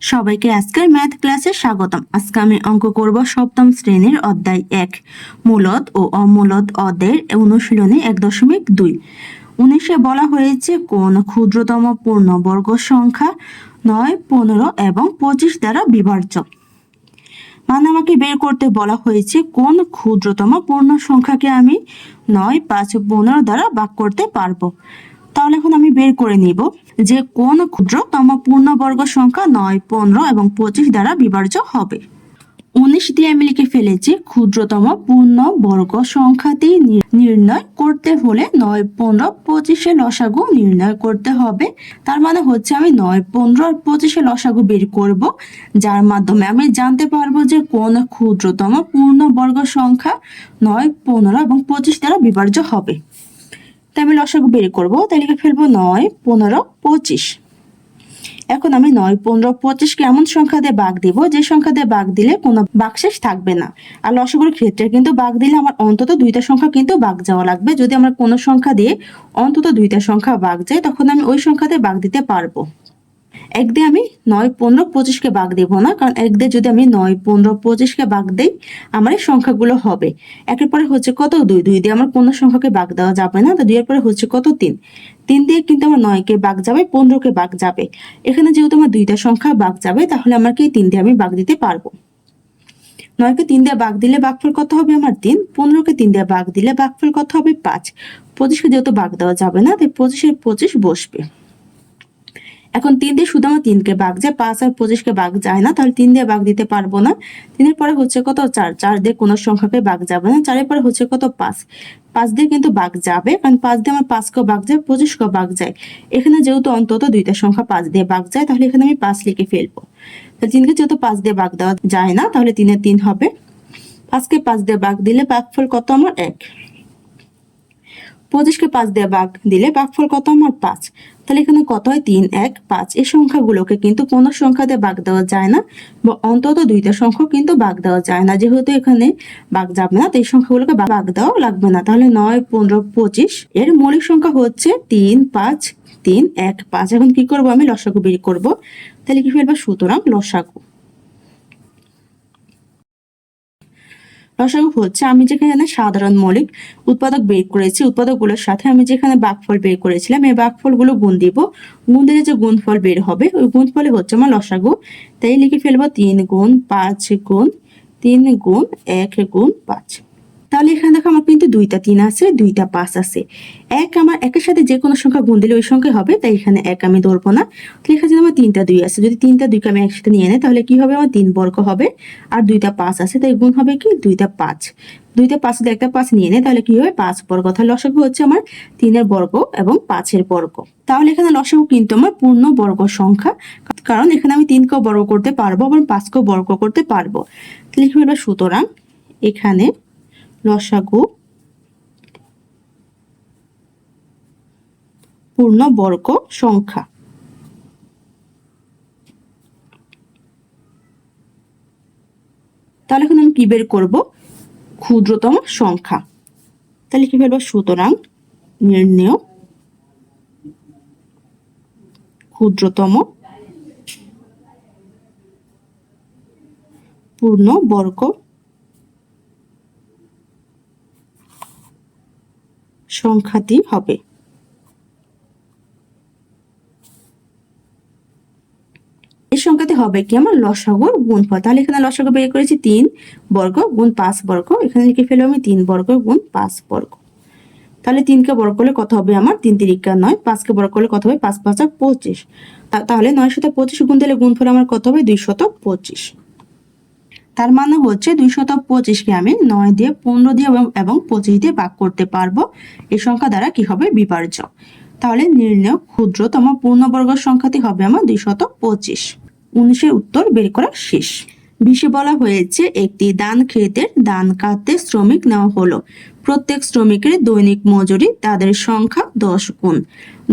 সবাইকে আজকের ম্যাথ ক্লাসে স্বাগতম। আজকে আমি অঙ্ক করব সপ্তম শ্রেণির অধ্যায় এক, মূলত ও অমূলত অদের অনুশীলনে এক দশমিক দুই। উনিশে বলা হয়েছে কোন ক্ষুদ্রতম পূর্ণবর্গ সংখ্যা নয়, পনেরো এবং পঁচিশ দ্বারা বিভাজ্য। মানে আমাকে বের করতে বলা হয়েছে কোন ক্ষুদ্রতম পূর্ণ সংখ্যাকে আমি নয়, পাঁচ, পনেরো দ্বারা ভাগ করতে পারব। তাহলে এখন আমি বের করে নিব। যে কোন ক্ষুদ্রতম পূর্ণবর্গ সংখ্যা নয়, পনেরো এবং পঁচিশ দ্বারা বিভাজ্য হবে। উনিশ দিয়ে আমি লিখে ফেলেছি, ক্ষুদ্রতম পূর্ণ বর্গ সংখ্যাটি নির্ণয় করতে হলে নয়, পনেরো, পঁচিশে লসাগু নির্ণয় করতে হবে। তার মানে হচ্ছে আমি নয়, পনেরো আর পঁচিশে লসাগু বের করব, যার মাধ্যমে আমি জানতে পারব যে কোন ক্ষুদ্রতম পূর্ণ বর্গ সংখ্যা নয়, পনেরো এবং পঁচিশ দ্বারা বিভাজ্য হবে। তাই আমি লসাগু বের করব তাই লিখে ফেলব নয় পনেরো পঁচিশ। এখন আমি নয় পনেরো পঁচিশকে এমন সংখ্যা দিয়ে বাঘ দিব, যে সংখ্যা দিয়ে বাঘ দিলে কোনো বাকশেষ থাকবে না। আর লসাগুর ক্ষেত্রে কিন্তু বাঘ দিলে আমার অন্তত দুইটা সংখ্যা কিন্তু বাঘ যাওয়া লাগবে। যদি আমার কোনো সংখ্যা দিয়ে অন্তত দুইটা সংখ্যা বাঘ যায়, তখন আমি ওই সংখ্যাতে বাঘ দিতে পারব। এক দিয়ে আমি নয় পনেরো পঁচিশকে বাঘ দেব না, কারণ এক দিয়ে যদি আমি নয় পনেরো পঁচিশকে বাঘ দেই, আমার এই সংখ্যাগুলো হবে। একের পরে হচ্ছে কত? দুই। দুই দিয়ে আমার কোনো সংখ্যাকে বাঘ দেওয়া যাবে না, তো দুইয়ের পরে হচ্ছে কত? তিন। তিন দিয়ে কিন্তু আমার নয়কে বাঘ যাবে, পনেরোকে বাঘ যাবে। এখানে যেহেতু আমার দুইটা সংখ্যা বাঘ যাবে, তাহলে আমাকে তিন দিয়ে আমি বাঘ দিতে পারব? নয়কে তিন দিয়ে বাঘ দিলে বাঘফল কত হবে আমার তিন? পনেরোকে তিন দিয়ে বাঘ দিলে বাঘফল কত হবে? পাঁচ। পঁচিশকে যেহেতু বাঘ দেওয়া যাবে না, তাই পঁচিশের পঁচিশ বসবে। এখন তিন দিয়ে শুধু আমার তিনকে বাঘ যায়, পাঁচ আর পঁচিশকে বাঘ যায় না, তাহলে তিন দিয়ে বাঘ দিতে পারব না। তিনের পরে হচ্ছে কত? চার। চার দিয়ে কোনো সংখ্যাকে বাঘ যাবে না। চারের পরে হচ্ছে কত? পাঁচ। পাঁচ দিয়ে কিন্তু বাঘ যাবে, কারণ পাঁচ দিয়ে আমার পাঁচকেও বাঘ যায়, পঁচিশকেও বাঘ যায়। এখানে যেহেতু অন্তত দুইটা সংখ্যা পাঁচ দিয়ে বাঘ যায়, তাহলে এখানে আমি পাঁচ লিখে ফেলব। তাহলে তিনকে যেহেতু পাঁচ দিয়ে বাঘ দেওয়া যায় না, তাহলে তিনের তিন হবে। পাঁচকে পাঁচ দিয়ে বাঘ দিলে বাঘফল কত? আমার এক। পঁচিশকে পাঁচ দিয়ে বাঘ দিলে বাঘফল কত আমার পাঁচ? তাহলে এখানে কত হয়? তিন, এক, পাঁচ। এই সংখ্যাগুলোকে কিন্তু কোনো সংখ্যা দিয়ে বাঘ দেওয়া যায় না, বা অন্তত দুইটা সংখ্যা কিন্তু বাঘ দেওয়া যায় না। যেহেতু এখানে বাঘ যাবে না, তো এই সংখ্যাগুলোকে বাঘ দেওয়া লাগবে না। তাহলে নয়, পনেরো, পঁচিশ, এর মৌলিক সংখ্যা হচ্ছে তিন, পাঁচ, তিন, এক, পাঁচ। এখন কি করব আমি? লসাগু বের করব। তাহলে কি ফেলব? সুতরাং লসাগু। লসাগু হচ্ছে আমি যেখানে সাধারণ মৌলিক উৎপাদক বের করেছি, উৎপাদকগুলোর সাথে আমি যেখানে বাঘফল বের করেছিলাম, এই বাঘফলগুলো গুণ দিব। গুণ দিলে যে গুণফল বের হবে, ওই গুণফলে হচ্ছে আমার লসাগু। তাই লিখে ফেলব তিন গুণ পাঁচ গুণ, তিন গুণ এক গুণ পাঁচ। তাহলে এখানে দেখো আমার কিন্তু দুইটা তিন আছে, দুইটা পাঁচ আছে। এক আমার একের সাথে যে কোনো সংখ্যা গুণ দিলে ওই সংখ্যা হবে, তাই এখানে এক আমি ধরবো না। তাহলে এখানে আমার তিনটা দুই আছে, যদি তিনটা দুইকে আমি একসাথে নিয়ে নেই, তাহলে কি হবে? আমার তিন বর্গ হবে, আর দুইটা পাঁচ আছে, তাই গুণ হবে কি? দুইটা পাঁচ। দুইটা পাঁচ যদি একটা পাঁচ নিয়ে নেয় তাহলে কি হবে? পাঁচ বর্গ। তাহলে লসাগু হচ্ছে আমার তিনের বর্গ এবং পাঁচের বর্গ। তাহলে এখানে লসাগু কিন্তু আমার পূর্ণ বর্গ সংখ্যা, কারণ এখানে আমি তিনকেও বর্গ করতে পারব এবং পাঁচকেও বর্গ করতে পারব। তাহলে কি সুতরাং এখানে লসাগু পূর্ণ বর্গ সংখ্যা। তাহলে এখন আমি কি বের করব? ক্ষুদ্রতম সংখ্যা। তাহলে কি ফেলব সুতরাং নির্ণয় ক্ষুদ্রতম পূর্ণ বর্গ সংখ্যাটি হবে। এই সংখ্যাতে হবে কি? আমার লসাগুর গুণফল। তাহলে এখানে লসাগু বের করেছি তিন বর্গ গুণ পাঁচ বর্গ। এখানে লিখে ফেলব আমি তিন বর্গ গুণ পাঁচ বর্গ। তাহলে তিনকে বড় করলে কত হবে আমার? তিন তিরিকা নয়। পাঁচকে বর্গ করলে কত হবে? পাঁচ পাঁচা পঁচিশ। তাহলে নয় শত পঁচিশ গুণ দিলে গুণফল আমার কত হবে? দুই শত পঁচিশ। তার মানে হচ্ছে দুইশত পঁচিশকে আমি নয় দিয়ে পনেরো দিয়ে এবং- পঁচিশ দিয়ে ভাগ করতে পারব। এই সংখ্যা দ্বারা কি হবে? বিপার্য। তাহলে নির্ণয় ক্ষুদ্রতম পূর্ণবর্গ সংখ্যাটি হবে আমার দুইশত পঁচিশ। উনিশের উত্তর বের করা শেষ। বিশে বলা হয়েছে, একটি দান ক্ষেতের দান কাটতে শ্রমিক নেওয়া হলো। প্রত্যেক শ্রমিকের দৈনিক মজুরি তাদের সংখ্যা দশ গুণ।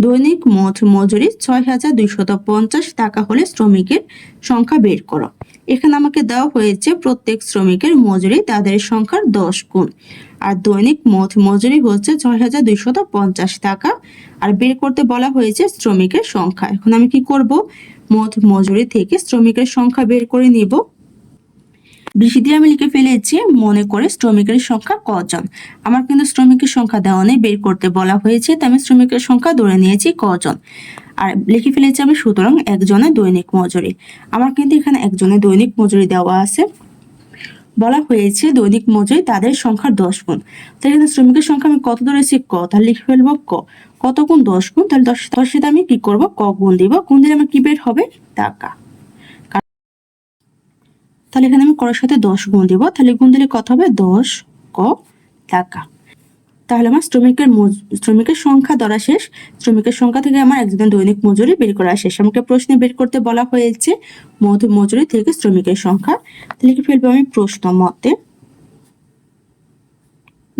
দৈনিক মোট মজুরি ছয় হাজার দুইশত পঞ্চাশ টাকা হলে শ্রমিকের সংখ্যা বের করো। এখানে আমাকে দেওয়া হয়েছে, প্রত্যেক শ্রমিকের মজুরি তাদের সংখ্যার দশ গুণ। আর দৈনিক মোট মজুরি হচ্ছে ছয় হাজার দুইশত পঞ্চাশ টাকা। আর বের করতে বলা হয়েছে শ্রমিকের সংখ্যা। এখন আমি কি করব? মোট মজুরি থেকে শ্রমিকের সংখ্যা বের করে নিব। বেশি দিয়ে আমি লিখে ফেলেছি মনে করে শ্রমিকের সংখ্যা কজন। আমার কিন্তু শ্রমিকের সংখ্যা দেওয়া নেই, বের করতে বলা হয়েছে, তাই আমি শ্রমিকের সংখ্যা ধরে নিয়েছি কজন। আর লিখে ফেলেছি আমি সুতরাং একজনের দৈনিক মজুরি। আমার কিন্তু এখানে একজনের দৈনিক মজুরি দেওয়া আছে। বলা হয়েছে দৈনিক মজুরি তাদের সংখ্যার দশ গুণ। তো এখানে শ্রমিকের সংখ্যা আমি কত ধরেছি? ক। তাহলে লিখে ফেলব ক। কত গুণ দশ গুণ? তাহলে দশ দশ সাথে আমি কি করব? ক গুণ দিব। গুণ দিলে আমার কি বের হবে? টাকা। তাহলে এখানে আমি করার সাথে দশ গুণ দিব। তাহলে গুণ দিলে কত হবে? দশ ক টাকা। তাহলে আমার শ্রমিকের শ্রমিকের সংখ্যা ধরা শেষ। শ্রমিকের সংখ্যা থেকে আমার একজন দৈনিক মজুরি বের করা শেষ। আমাকে প্রশ্নে বের করতে বলা হয়েছে, মধু মজুরি থেকে শ্রমিকের সংখ্যা। তাহলে লিখে ফেলব আমি প্রশ্ন মতে।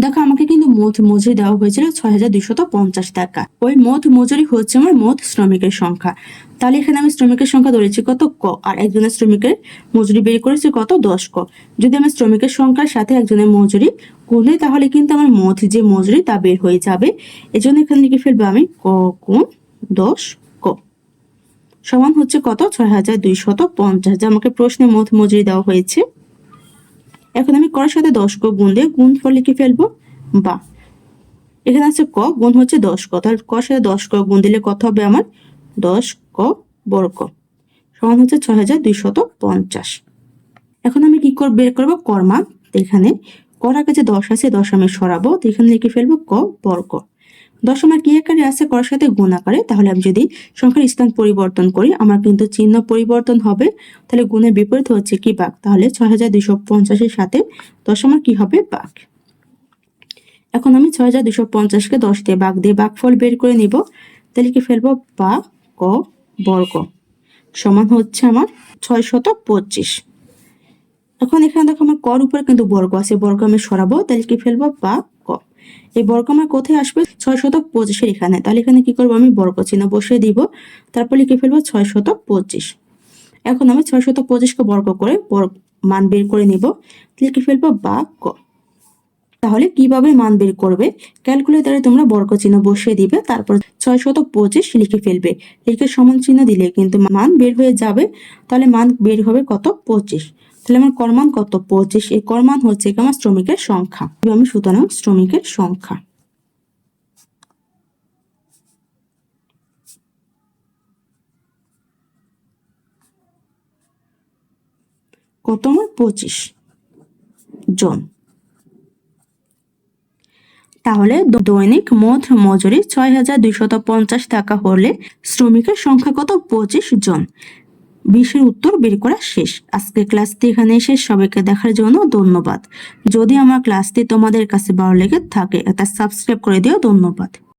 দেখো, আমাকে কিন্তু মোট মজুরি দেওয়া হয়েছিল ছয় হাজার দুইশত পঞ্চাশ টাকা। ওই মোট মজুরি হচ্ছে আমার মোট শ্রমিকের সংখ্যা। তাহলে এখানে আমি শ্রমিকের সংখ্যা ধরেছি কত ক, আর একজনের শ্রমিকের মজুরি বের করেছি কত দশ ক। যদি আমি শ্রমিকের সংখ্যার সাথে একজনের মজুরি গুণে তাহলে কিন্তু আমার মোট যে মজুরি তা বের হয়ে যাবে। এজন্য এখানে লিখে ফেলব আমি ক কোন দশ ক। সমান হচ্ছে কত? ছয় হাজার দুইশত পঞ্চাশ। যা আমাকে প্রশ্নে মোট মজুরি দেওয়া হয়েছে। এখন আমি করার সাথে দশ ক গুণ দিয়ে গুণ ফল লিখে ফেলব। বা এখানে আছে ক, গুণ হচ্ছে দশ ক। তাহলে ক সাথে দশ ক গুণ দিলে কত হবে আমার? দশ ক বর্গ সমান হচ্ছে ছয় হাজার দুইশত পঞ্চাশ। এখন আমি কি করব বের করব? কর্মান এখানে কর আগে যে দশ আছে, দশ আমি সরাবো। তো এখানে লিখে ফেলব ক বর্গ দশ আমার কি আকারে আছে? করার সাথে গুণ আকারে। তাহলে আমি যদি সংখ্যার স্থান পরিবর্তন করি, আমার কিন্তু চিহ্ন পরিবর্তন হবে। তাহলে গুণের বিপরীত হচ্ছে কি বাঘ তাহলে ছয় হাজার সাথে দশ আমার কি হবে বাঘ এখন আমি ছয় হাজার দুশো পঞ্চাশকে দশ দিয়ে বাঘ দিয়ে বাঘফল বের করে নিব। তাহলে কি ফেলব? বা ক, বর্গ সমান হচ্ছে আমার ছয় শত পঁচিশ। এখন এখানে দেখো আমার কর উপরে কিন্তু বর্গ আছে। বর্গ আমি সরাবো। তাহলে কি ফেলব? বা এই বর্গ আমার কোথায় আসবে? ছয় শত পঁচিশের এখানে। তাহলে এখানে কি করব আমি? বর্গ চিহ্ন বসিয়ে দিব। তারপর লিখে ফেলব ছয় শত পঁচিশ। এখন আমি ছয় শত পঁচিশকে বর্গ করে বর্গ মান বের করে নিব। লিখে ফেলব বা ক তাহলে কীভাবে মান বের করবে? ক্যালকুলেটরে তোমরা বর্গ চিহ্ন বসিয়ে দিবে। তারপর ছয় শত পঁচিশ লিখে ফেলবে। লিখে সমান চিহ্ন দিলে কিন্তু মান বের হয়ে যাবে। তাহলে মান বের হবে কত? পঁচিশ। তাহলে আমার করমান কত? পঁচিশ। এই করমান হচ্ছে আমার শ্রমিকের সংখ্যা। আমি সুতরাং শ্রমিকের সংখ্যা। কত আমার? পঁচিশ জন। তাহলে দৈনিক মোট মজুরি ছয় হাজার দুইশত পঞ্চাশ টাকা হলে শ্রমিকের সংখ্যা কত? পঁচিশ জন। বিশের উত্তর বের করা শেষ। আজকে ক্লাসটি এখানে এসে সবাইকে দেখার জন্য ধন্যবাদ। যদি আমার ক্লাসটি তোমাদের কাছে ভালো লেগে থাকে তা সাবস্ক্রাইব করে দিও। ধন্যবাদ।